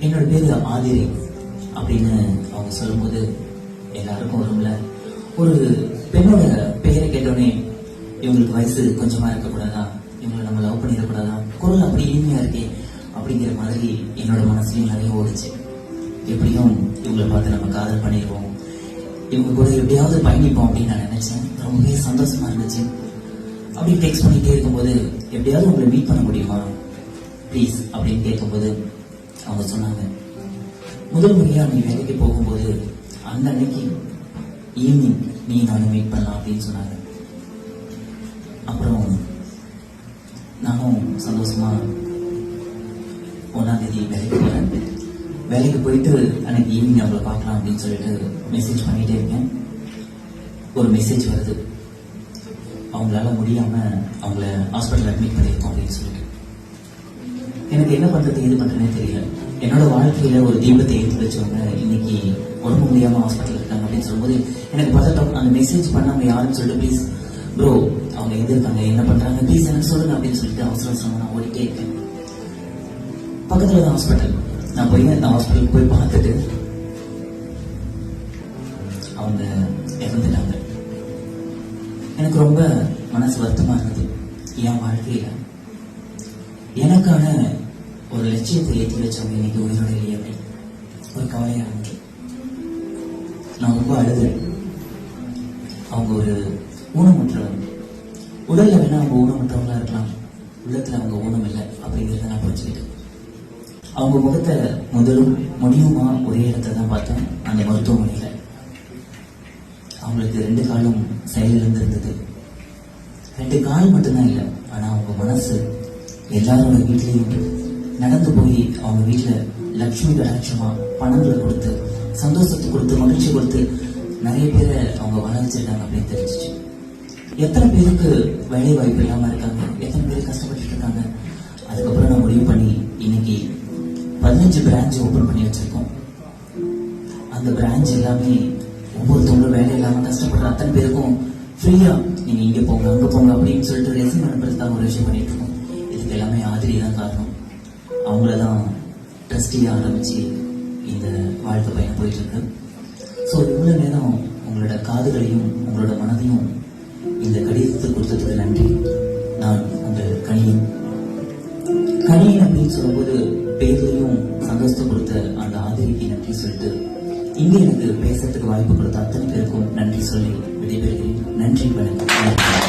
என்னோட பேரு ஆதிரி அப்படின்னு அவங்க சொல்லும்போது எல்லாருக்கும் வரும்ல. ஒரு பெண்ணோட பெயரை கேட்டோடனே இவங்களுக்கு வயசு கொஞ்சமா இருக்கக்கூடாதா? இவங்களை நம்ம லவ் பண்ணிடக்கூடாதா? குரல் அப்படி இனிமையா இருக்கே அப்படிங்கிற மாதிரி என்னோட மனசுலையும் நிறைய ஓடுச்சு. எப்படியும் இவங்களை பார்த்து நம்ம காதல் பண்ணிடுவோம். இவங்க கூட எப்படியாவது பயணிப்போம் அப்படின்னு நான் நினைச்சேன். ரொம்பவே சந்தோஷமா இருந்துச்சு. அப்படி டெக்ஸ்ட் பண்ணிட்டே இருக்கும்போது எப்படியாவது உங்களை மீட் பண்ண முடியுமா? ப்ளீஸ் அப்படின்னு கேட்கும்போது அவங்க சொன்னாங்க முதல் முறையா நீ வேலைக்கு போகும்போது அந்த அன்னைக்கு ஈவினிங் நீ நானும் மீட் பண்ணலாம் அப்படின்னு சொன்னாங்க. அப்புறம் நானும் சந்தோஷமா ஒன்றாம் தேதி வேலைக்கு போறேன். வேலைக்கு போயிட்டு அன்னைக்கு ஈவினிங் அவளை பார்க்கலாம் அப்படின்னு சொல்லிட்டு மெசேஜ் பண்ணிட்டே இருக்கேன். ஒரு மெசேஜ் வருது. அவங்களால முடியாம அவங்கள ஹாஸ்பிட்டல் அட்மிட் பண்ணியிருக்கோம் அப்படின்னு சொல்லிட்டு. எனக்கு என்ன பண்றது எது பண்றதுனே தெரியல. என்னோட வாழ்க்கையில ஒரு தீபத்தை ஏற்றி வச்சவங்க இன்னைக்கு உடம்பு முடியாம ஹாஸ்பிட்டல் இருக்காங்க அப்படின்னு சொல்லும்போது எனக்கு பதட்டம் அந்த மெசேஜ் பண்ணாம யாருன்னு சொல்லிட்டு ப்ளீஸ் ப்ரோ அவங்க எங்க இருக்காங்க என்ன பண்றாங்க ப்ளீஸ் எனக்கு சொல்லுங்க அப்படின்னு சொல்லிட்டு அவசர அவசரமா நான் ஓடிட்டே இருக்கேன். பக்கத்துல தான் ஹாஸ்பிட்டல் நான் போய் அந்த ஹாஸ்பிட்டலுக்கு போய் பார்த்துட்டு அவங்க இறந்துட்டாங்க. எனக்கு ரொம்ப மனசு வருத்தமா இருந்தது. என் வாழ்க்கையில. எனக்கான ஒரு லட்சியத்தை ஏற்றி வச்சவங்க இன்னைக்கு உயிரோட இல்லையே அப்படின்னு ஒரு கவலையா இருந்துச்சு நான் ரொம்ப அழுது அவங்க ஒரு ஊனமுற்றவர். உடல்ல வேணா அவங்க ஊனமுற்றவங்களா இருக்கலாம். உள்ளத்துல அவங்க ஊனம் இல்லை அப்படிங்கிறத நான் புரிஞ்சுக்கிட்டேன். அவங்க முகத்தை முதலும் முடியுமா ஒரே இடத்துல தான் பார்த்தேன் அந்த மருத்துவமனையில. அவங்களுக்கு ரெண்டு காலும் செயலிழந்து இருந்தது ரெண்டு கால் மட்டும்தான் இல்லை. ஆனா அவங்க மனசு எல்லாரோட வீட்லயும் நடந்து போய் அவங்க வீட்டுல லட்சுமி கடாட்சமா பணங்களை கொடுத்து சந்தோஷத்தை கொடுத்து மகிழ்ச்சி கொடுத்து நிறைய பேரை அவங்க வாழ வச்சிருக்காங்க அப்படின்னு தெரிஞ்சிச்சு. எத்தனை பேருக்கு வேலை வாய்ப்பு இல்லாம இருக்காங்க? எத்தனை பேர் கஷ்டப்பட்டு இருக்காங்க? அதுக்கப்புறம் நான் முடிவு பண்ணி இன்னைக்கு பதினஞ்சு பிரான்ச் ஓபன் பண்ணி வச்சிருக்கோம். அந்த பிரான்ச் எல்லாமே ஒவ்வொருத்தவங்களும் வேலை இல்லாம கஷ்டப்படுற அத்தனை பேருக்கும் ஃப்ரீயா நீங்க இங்க போங்க அங்க போங்க அப்படின்னு சொல்லிட்டு ரெசியூம் அனுப்புறதுக்காக ஒரு விஷயம் பண்ணிட்டு இருக்கோம். இதுக்கு எல்லாமே ஆதிரி தான் காரணம். அவங்கள தான் ட்ரஸ்டியா ஆரம்பிச்சு இந்த வாழ்க்கை பயணம் போயிட்டுருக்கு. ஸோ இவ்வளோ நேரம் உங்களோட காதுகளையும் உங்களோட மனதையும் இந்த கடிதத்தை கொடுத்ததுக்கு நன்றி. நான் உங்கள் கணியன் கணியன் அப்படின்னு சொல்லும்போது பேர்லையும் சந்தோஷத்தை கொடுத்த அந்த ஆதரிக்கு நன்றி சொல்லிட்டு இங்கே எனக்கு பேசுறதுக்கு வாய்ப்பு கொடுத்த அத்தனை பேருக்கும் நன்றி சொல்லி விடைபெறுகிறேன். நன்றி வணக்கம்.